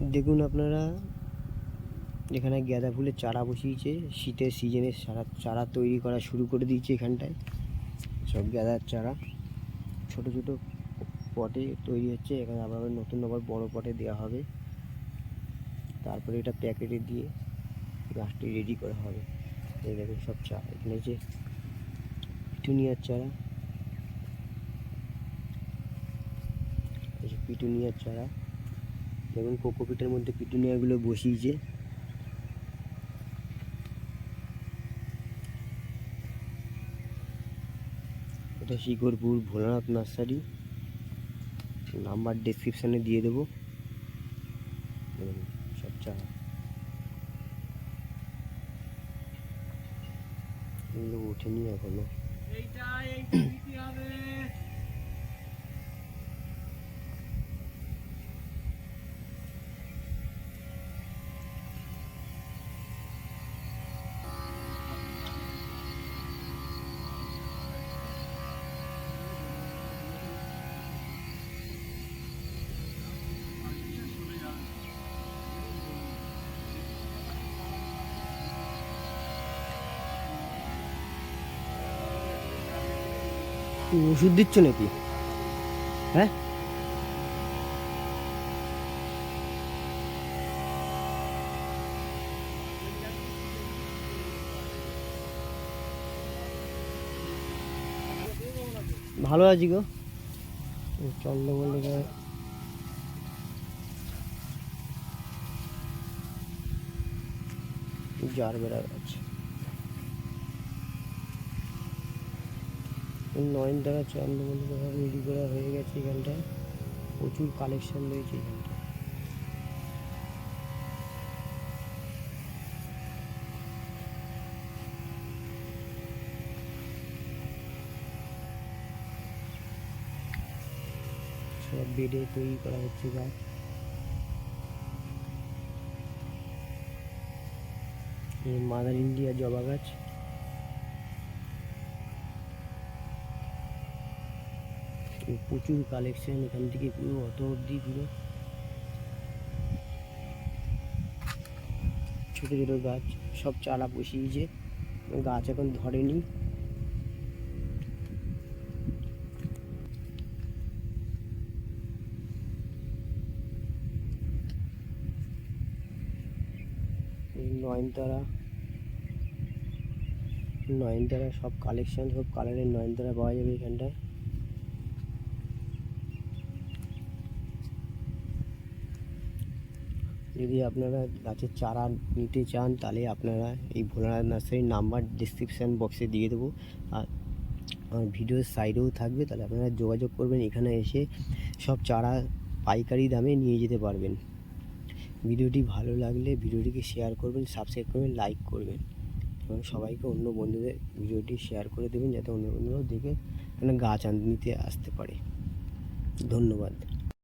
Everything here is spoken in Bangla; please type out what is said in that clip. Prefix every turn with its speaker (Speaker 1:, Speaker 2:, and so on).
Speaker 1: দেখুন আপনারা, এখানে গাঁদা ফুলের চারা বসিয়েছে, শীতের সিজনে চারা চারা তৈরি করা শুরু করে দিয়েছে এখানটায়, সব গাঁদার চারা। ছোট ছোট পটে তৈরি হচ্ছে, এখানে আবার নতুন আবার বড় পটে দেওয়া হবে। তারপরে এটা প্যাকেটে দিয়ে গাছটি রেডি করা হবে। এই দেখুন সব চারা, এখানে যে পিটুনিয়ার চারা পিটুনিয়ার চারা। দেখুন কোকোপিটের মধ্যে পিটুনিয়াগুলো বসিয়েছে। এটা শিকরপুর ভোলানাথ নার্সারি। নাম্বার ডেসক্রিপশানে দিয়ে দেবো। সব চারা ওঠেনি এখনও।
Speaker 2: এইটা দিতে হবে?
Speaker 1: কি ওষুধ দিচ্ছ নাকি? হ্যাঁ? ভালো আছি গো। চন্দ্রমল্ল জার বেড়া আছে নয়নতারা চন্দ্রমল্লিকা সব রেডি করা হয়ে গেছে এখানটায়। প্রচুর কালেকশন রয়েছে এখানটায়। সব বেডে তৈরি করা হচ্ছে গাছ। মাদার ইন্ডিয়া জবা গাছ। প্রচুর কালেকশন এখান থেকে পুরো অত অবধি পুরো। ছোটো ছোটো গাছ, সব চারা বসিয়েছে। গাছ এখন ধরেনি। নয়নতারা। নয়নতারা সব কালেকশন সব কালারের নয়নতারা পাওয়া যাবে এখানটায়। যদি আপনারা গাছের চারা নিতে চান, তাহলে আপনারা এই ভোলানাথ নার্সারির নাম্বার ডিসক্রিপশান বক্সে দিয়ে দেবো। আর আমার ভিডিওর সাইডেও থাকবে, তাহলে আপনারা যোগাযোগ করবেন। এখানে এসে সব চারা পাইকারি দামে নিয়ে যেতে পারবেন। ভিডিওটি ভালো লাগলে ভিডিওটিকে শেয়ার করবেন সাবস্ক্রাইব করবেন লাইক করবেন। এবং সবাইকে, অন্য বন্ধুদের ভিডিওটি শেয়ার করে দেবেন, যাতে অন্য বন্ধুরাও দেখে এখানে গাছ নিতে আসতে পারে। ধন্যবাদ।